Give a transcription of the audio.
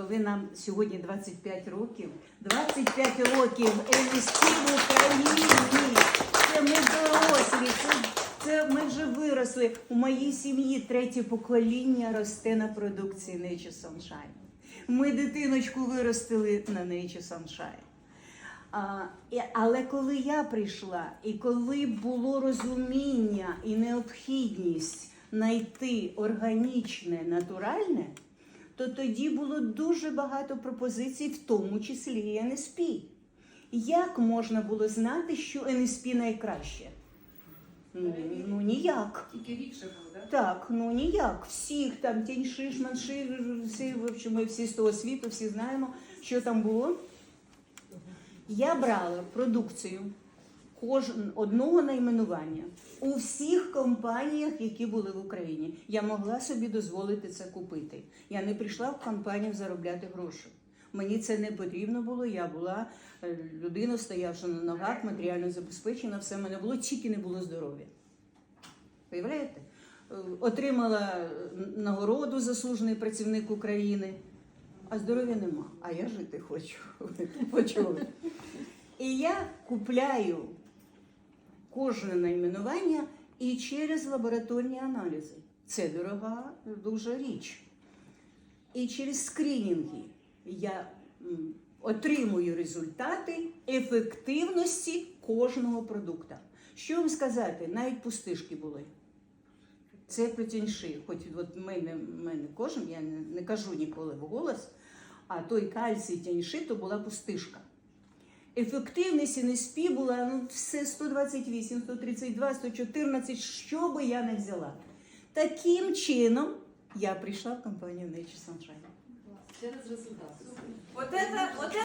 коли нам сьогодні 25 років, 25 років НСТ в Україні. Це ми дорослі, це, це ми вже виросли. У моїй сім'ї третє покоління росте на продукції Nature Sunshine. Ми дитиночку виростили на Nature Sunshine. А, але коли я прийшла, і коли було розуміння і необхідність знайти органічне, натуральне, то тоді було дуже багато пропозицій, в тому числі і НСП. Як можна було знати, що НСП найкраще? Ну, ну ніяк. Тільки рідше було, так? Так, ну ніяк. Всіх там тіньши, шманши, всі, ми всі з того світу, всі знаємо, що там було. Я брала продукцію кожен одного найменування у всіх компаніях, які були в Україні. Я могла собі дозволити це купити. Я не прийшла в компанію заробляти гроші. Мені це не потрібно було. Я була е, людина, стоявши на ногах, матеріально забезпечена, все в мене було, тільки не було здоров'я. Уявляєте? Е, Отримала е, нагороду заслужений працівник України, а здоров'я нема. А я жити хочу. І я купляю кожне найменування і через лабораторні аналізи. Це дорога дуже річ. І через скринінги я отримую результати ефективності кожного продукту. Що вам сказати, навіть пустишки були. Це плетенши, хоч от мене, мене кожен, я не, не кажу ніколи в голос, а той кальцій тяньши, то була пустишка. Ефективність НСП була ну, все 128, 132, 114, що би я не взяла. Таким чином я прийшла в компанію Nature Sunshine. Через результат. От